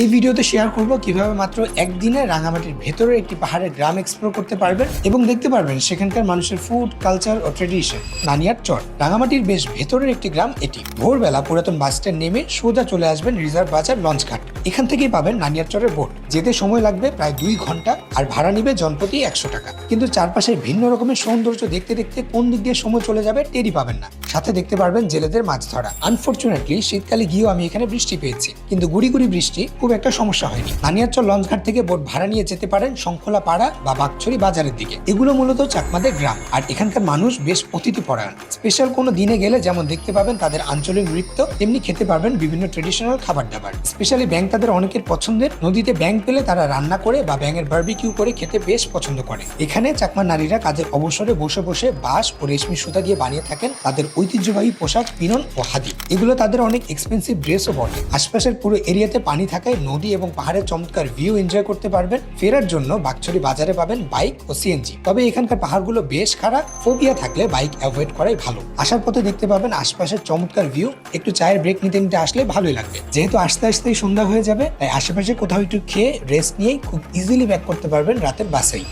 এই ভিডিওতে শেয়ার করব কীভাবে মাত্র একদিনে রাঙামাটির ভেতরে একটি পাহাড়ের গ্রাম এক্সপ্লোর করতে পারবেন এবং দেখতে পারবেন সেখানকার মানুষের ফুড কালচার ও ট্রেডিশন নানিয়ার চর, রাঙামাটির বেশ ভেতরের একটি গ্রাম এটি। ভোরবেলা পুরাতন বাস স্ট্যান্ড নেমে সোজা চলে আসবেন রিজার্ভ বাজার লঞ্চ ঘাট। এখান থেকেই পাবেন নানিয়ার চরের বোট যেতে সময় লাগবে প্রায় দুই ঘণ্টা আর ভাড়া নিবে জনপ্রতি একশো টাকা। কিন্তু চারপাশের ভিন্ন রকমের সৌন্দর্য দেখতে দেখতে কোন দিক দিয়ে সময় চলে যাবে টেরই পাবেন না। সাথে দেখতে পারবেন জেলেদের মাছ ধরা। আনফর্চুনেটলি শীতকালে গিয়েও আমি এখানে বৃষ্টি পেয়েছি। কিন্তু গুড়ি গুড়ি বৃষ্টি খুব একটা সমস্যা হয়নি। নানিয়ারচর লঞ্চঘাট থেকে বোট ভাড়া নিয়ে যেতে পারেন শঙ্খলা পাড়া বা বাগছড়ি বাজারের দিকে। এগুলো মূলত চাকমাদের গ্রাম। আর এখানকার মানুষ বেশ অতিথি পরায়ণ। স্পেশাল কোনো দিনে গেলে যেমন দেখতে পাবেন তাদের আঞ্চলিক নৃত্য, তেমনি খেতে পারবেন বিভিন্ন ট্রেডিশনাল খাবার দাবার স্পেশালি ব্যাং তাদের অনেকের পছন্দের। নদীতে ব্যাং পেলে তারা রান্না করে বা ব্যাঙের বার্বিকিউ করে খেতে বেশ পছন্দ করে। এখানে চাকমা নারীরা কাজের অবসরে বসে বসে বাঁশ ও রেশমি সুতা দিয়ে বানিয়ে থাকেন তাদের ঐতিহ্যবাহী পোশাক পিনন ও হাদি। এগুলো তাদের অনেক এক্সপেন্সিভ ড্রেসও বটে। আশপাশের পুরো এরিয়াতে পানি থাকায় নদী এবং পাহাড়ের চমৎকার ভিউ এনজয় করতে পারবেন। ফেরার জন্য বাকছড়ি বাজারে পাবেন বাইক ও সিএনজি তবে এখানকার পাহাড়গুলো বেশ খারাপ ফোবিয়া থাকলে বাইক অ্যাভয়েড করাই ভালো। আসার পথে দেখতে পাবেন আশপাশের চমৎকার ভিউ একটু চায়ের ব্রেক নিতে নিতে আসলে ভালোই লাগবে। যেহেতু আস্তে আস্তে সন্ধ্যা হয়ে যাবে, তাই আশেপাশে কোথাও একটু খেয়ে রেস্ট নিয়েই খুব ইজিলি ব্যাক করতে পারবেন রাতের বাসেই।